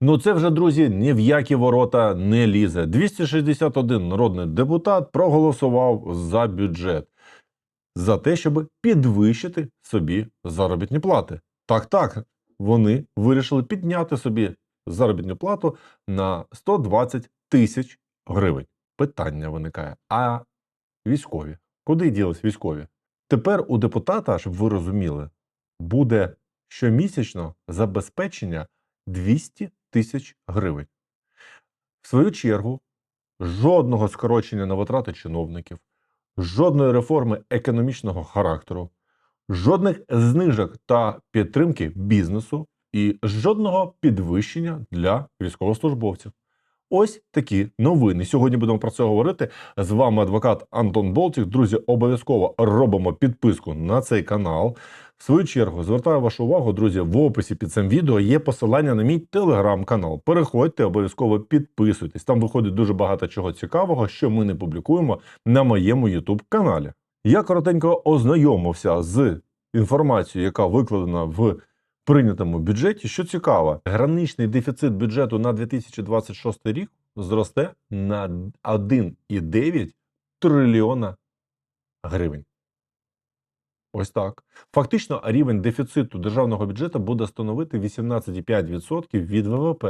Ну це вже, друзі, ні в які ворота не лізе. 261 народний депутат проголосував за бюджет, за те, щоб підвищити собі заробітні плати. Так, так, вони вирішили підняти собі заробітну плату на 120 тисяч гривень. Питання виникає: а військові? Куди ділись військові? Тепер у депутата, щоб ви розуміли, буде щомісячно забезпечення 200 тисяч гривень. В свою чергу, жодного скорочення на витрати чиновників, жодної реформи економічного характеру, жодних знижок та підтримки бізнесу і жодного підвищення для військовослужбовців. Ось такі новини. Сьогодні будемо про це говорити. З вами адвокат Антон Болтік. Друзі, обов'язково робимо підписку на цей канал. В свою чергу звертаю вашу увагу, друзі, в описі під цим відео є посилання на мій телеграм-канал. Переходьте, обов'язково підписуйтесь. Там виходить дуже багато чого цікавого, що ми не публікуємо на моєму youtube каналі. Я коротенько ознайомився з інформацією, яка викладена в прийнятому бюджеті. Що цікаво, граничний дефіцит бюджету на 2026 рік зросте на 1,9 трильйона гривень. Ось так. Фактично, рівень дефіциту державного бюджету буде становити 18,5% від ВВП.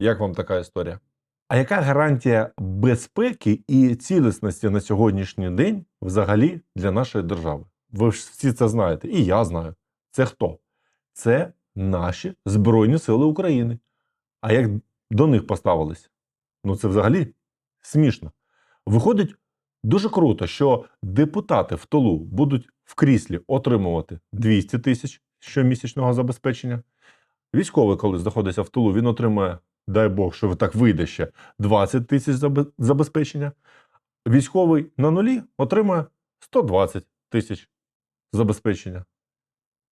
Як вам така історія? А яка гарантія безпеки і цілісності на сьогоднішній день взагалі для нашої держави? Ви ж всі це знаєте, і я знаю. Це хто? Це наші Збройні Сили України. А як до них поставились? Ну це взагалі смішно. Виходить дуже круто, що депутати в толу будуть в кріслі отримувати 200 тисяч щомісячного забезпечення. Військовий, коли знаходиться в тилу, він отримує, дай Бог, що так вийде ще 20 тисяч забезпечення. Військовий на нулі отримує 120 тисяч забезпечення.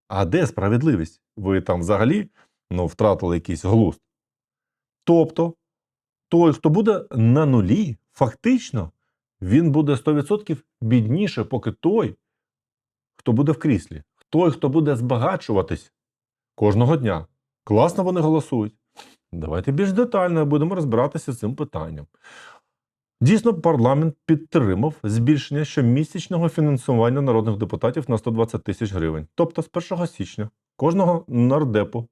А де справедливість? Ви там взагалі ну, втратили якийсь глузд. Тобто, той, хто буде на нулі, фактично, він буде 100% бідніше, поки той, хто буде в кріслі, той, хто буде збагачуватись кожного дня. Класно вони голосують. Давайте більш детально будемо розбиратися з цим питанням. Дійсно, парламент підтримав збільшення щомісячного фінансування народних депутатів на 120 тисяч гривень. Тобто з 1 січня кожного нардепу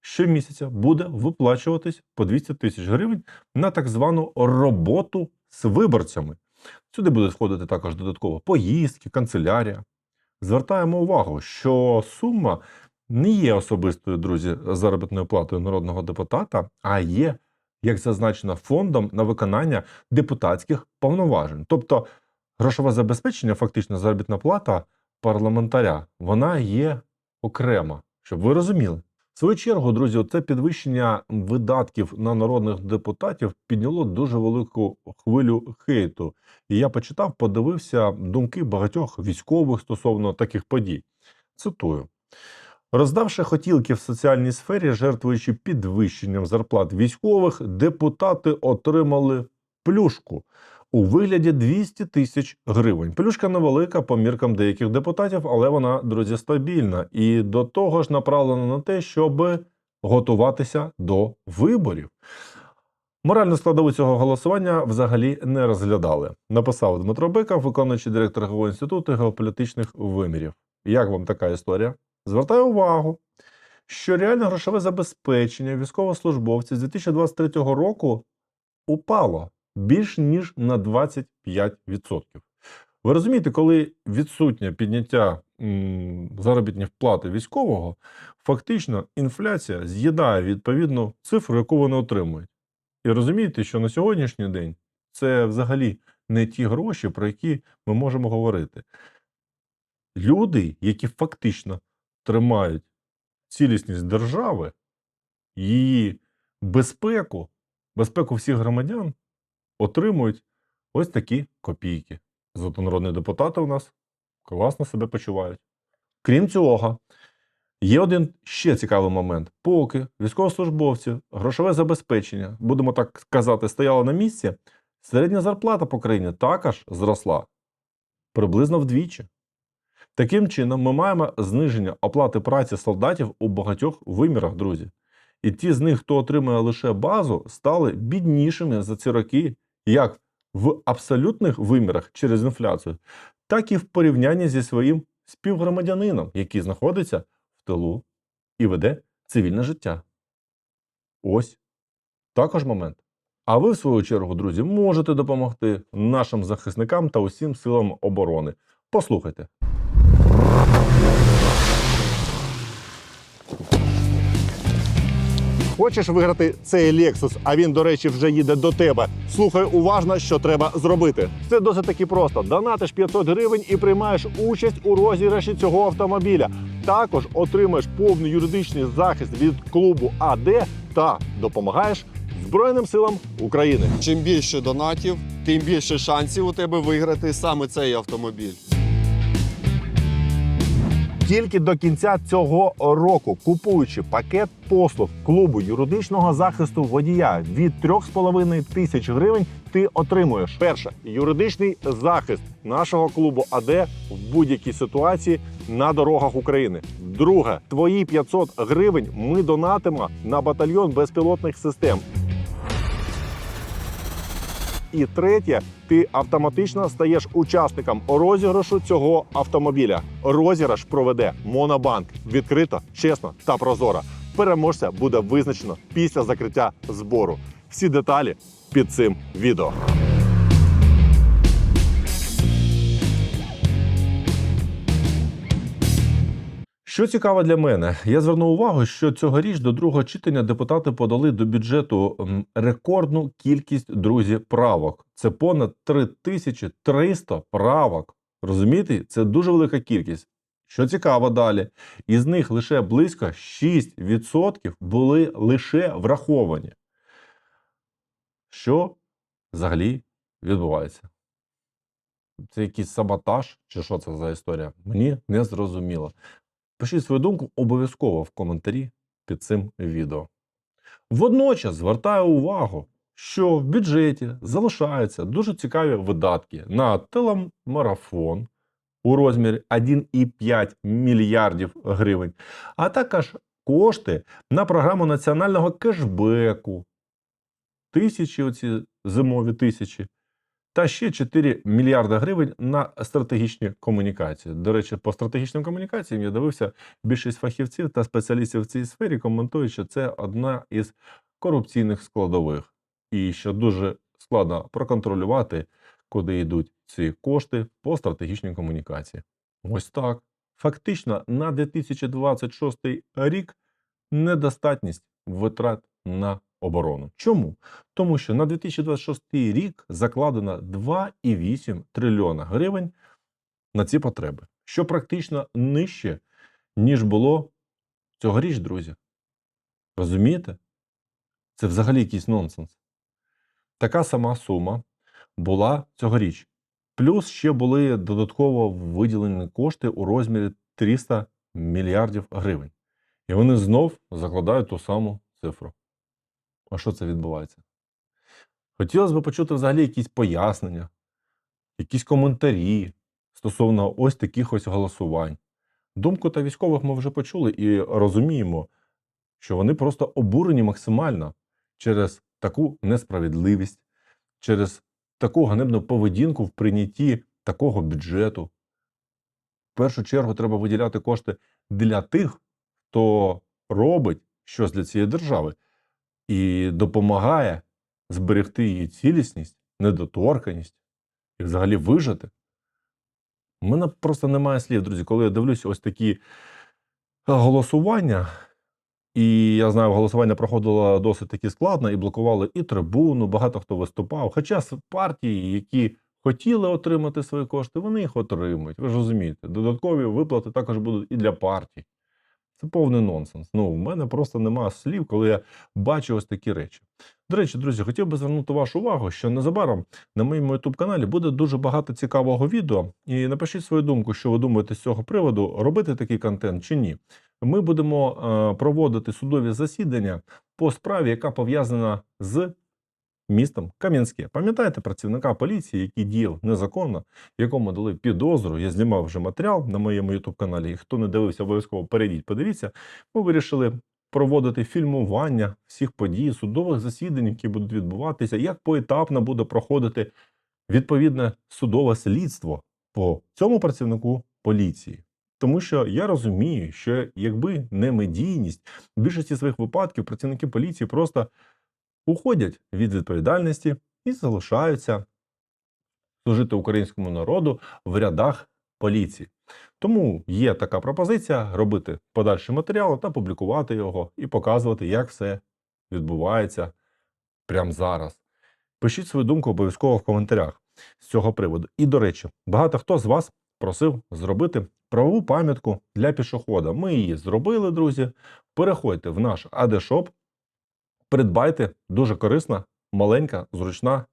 щомісяця буде виплачуватись по 200 тисяч гривень на так звану роботу з виборцями. Сюди буде входити також додатково поїздки, канцелярія. Звертаємо увагу, що сума не є особистою, друзі, заробітною платою народного депутата, а є, як зазначено, фондом на виконання депутатських повноважень. Тобто грошове забезпечення, фактично заробітна плата парламентаря, вона є окрема, щоб ви розуміли. В свою чергу, друзі, це підвищення видатків на народних депутатів підняло дуже велику хвилю хейту. І я почитав, подивився думки багатьох військових стосовно таких подій. Цитую. Роздавши хотілки в соціальній сфері, жертвуючи підвищенням зарплат військових, депутати отримали плюшку у вигляді 200 тисяч гривень. Плюшка невелика по міркам деяких депутатів, але вона, друзі, стабільна і до того ж направлена на те, щоб готуватися до виборів. Моральну складову цього голосування взагалі не розглядали. Написав Дмитро Биков, виконуючий директор ГО інституту геополітичних вимірів. Як вам така історія? Звертаю увагу, що реальне грошове забезпечення військовослужбовців з 2023 року упало більш ніж на 25%. Ви розумієте, коли відсутнє підняття заробітних плати військового, фактично інфляція з'їдає відповідну цифру, яку вони отримують. І розумієте, що на сьогоднішній день це взагалі не ті гроші, про які ми можемо говорити. Люди, які фактично тримають цілісність держави, її безпеку, безпеку всіх громадян, отримують ось такі копійки. Зато депутати у нас класно себе почувають. Крім цього, є один ще цікавий момент. Поки військовослужбовці, грошове забезпечення, будемо так казати, стояло на місці, середня зарплата по країні також зросла приблизно вдвічі. Таким чином, ми маємо зниження оплати праці солдатів у багатьох вимірах, друзі. І ті з них, хто отримує лише базу, стали біднішими за ці роки, як в абсолютних вимірах через інфляцію, так і в порівнянні зі своїм співгромадянином, який знаходиться в тилу і веде цивільне життя. Ось також момент. А ви, в свою чергу, друзі, можете допомогти нашим захисникам та усім силам оборони. Послухайте. Хочеш виграти цей Lexus, а він, до речі, вже їде до тебе. Слухай уважно, що треба зробити. Це досить таки просто. Донатиш 500 гривень і приймаєш участь у розіграші цього автомобіля. Також отримаєш повний юридичний захист від клубу АД та допомагаєш Збройним силам України. Чим більше донатів, тим більше шансів у тебе виграти саме цей автомобіль. Тільки до кінця цього року, купуючи пакет послуг клубу юридичного захисту водія від 3,5 тисяч гривень, ти отримуєш перше юридичний захист нашого клубу АД в будь-якій ситуації на дорогах України. Друге, твої 500 гривень ми донатимо на батальйон безпілотних систем. І третє, ти автоматично стаєш учасником розіграшу цього автомобіля. Розіграш проведе Монобанк відкрито, чесно та прозоро. Переможця буде визначено після закриття збору. Всі деталі під цим відео. Що цікаво для мене, я звернув увагу, що цьогоріч до другого читання депутати подали до бюджету рекордну кількість друзі правок. Це понад 3300 правок. Розумієте, це дуже велика кількість. Що цікаво далі, із них лише близько 6% були лише враховані. Що взагалі відбувається? Це якийсь саботаж, чи що це за історія? Мені не зрозуміло. Пишіть свою думку обов'язково в коментарі під цим відео. Водночас звертаю увагу, що в бюджеті залишаються дуже цікаві видатки на телемарафон у розмірі 1,5 мільярдів гривень, а також кошти на програму національного кешбеку. Тисячі оці зимові тисячі. Та ще 4 мільярди гривень на стратегічні комунікації. До речі, по стратегічним комунікаціям я дивився більшість фахівців та спеціалістів в цій сфері, коментують, що це одна із корупційних складових, і що дуже складно проконтролювати, куди йдуть ці кошти по стратегічній комунікації. Ось так. Фактично, на 2026 рік недостатність витрат на оборону. Чому? Тому що на 2026 рік закладено 2,8 трильйона гривень на ці потреби, що практично нижче, ніж було цьогоріч, друзі. Розумієте? Це взагалі якийсь нонсенс. Така сама сума була цьогоріч. Плюс ще були додатково виділені кошти у розмірі 300 мільярдів гривень. І вони знов закладають ту саму цифру. А що це відбувається? Хотілося б почути взагалі якісь пояснення, якісь коментарі стосовно ось таких ось голосувань. Думку та військових ми вже почули і розуміємо, що вони просто обурені максимально через таку несправедливість, через таку ганебну поведінку в прийнятті такого бюджету. В першу чергу треба виділяти кошти для тих, хто робить щось для цієї держави і допомагає зберегти її цілісність, недоторканість і взагалі вижити. У мене просто немає слів, друзі, коли я дивлюся ось такі голосування. І я знаю, голосування проходило досить таки складно, і блокували і трибуну, багато хто виступав. Хоча партії, які хотіли отримати свої кошти, вони їх отримують. Ви ж розумієте, додаткові виплати також будуть і для партій. Це повний нонсенс. Ну, в мене просто немає слів, коли я бачу ось такі речі. До речі, друзі, хотів би звернути вашу увагу, що незабаром на моєму youtube каналі буде дуже багато цікавого відео. І напишіть свою думку, що ви думаєте з цього приводу, робити такий контент чи ні. Ми будемо е, проводити судові засідання по справі, яка пов'язана з містом Кам'янське. Пам'ятаєте працівника поліції, який діяв незаконно, якому дали підозру. Я знімав вже матеріал на моєму youtube каналі. І хто не дивився, обов'язково перейдіть, подивіться. Ми вирішили проводити фільмування всіх подій, судових засідань, які будуть відбуватися, як поетапно буде проходити відповідне судове слідство по цьому працівнику поліції. Тому що я розумію, що якби не медійність, в більшості своїх випадків працівники поліції просто уходять від відповідальності і залишаються служити українському народу в рядах поліції. Тому є така пропозиція робити подальший матеріал та публікувати його і показувати, як все відбувається прямо зараз. Пишіть свою думку обов'язково в коментарях з цього приводу. І, до речі, багато хто з вас просив зробити правову пам'ятку для пішохода. Ми її зробили, друзі. Переходьте в наш AD-шоп, придбайте дуже корисна, маленька, зручна,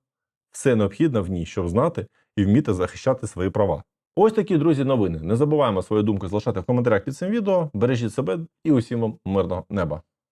все необхідне в ній, щоб знати і вміти захищати свої права. Ось такі, друзі, новини. Не забуваємо свою думку залишати в коментарях під цим відео. Бережіть себе і усім вам мирного неба.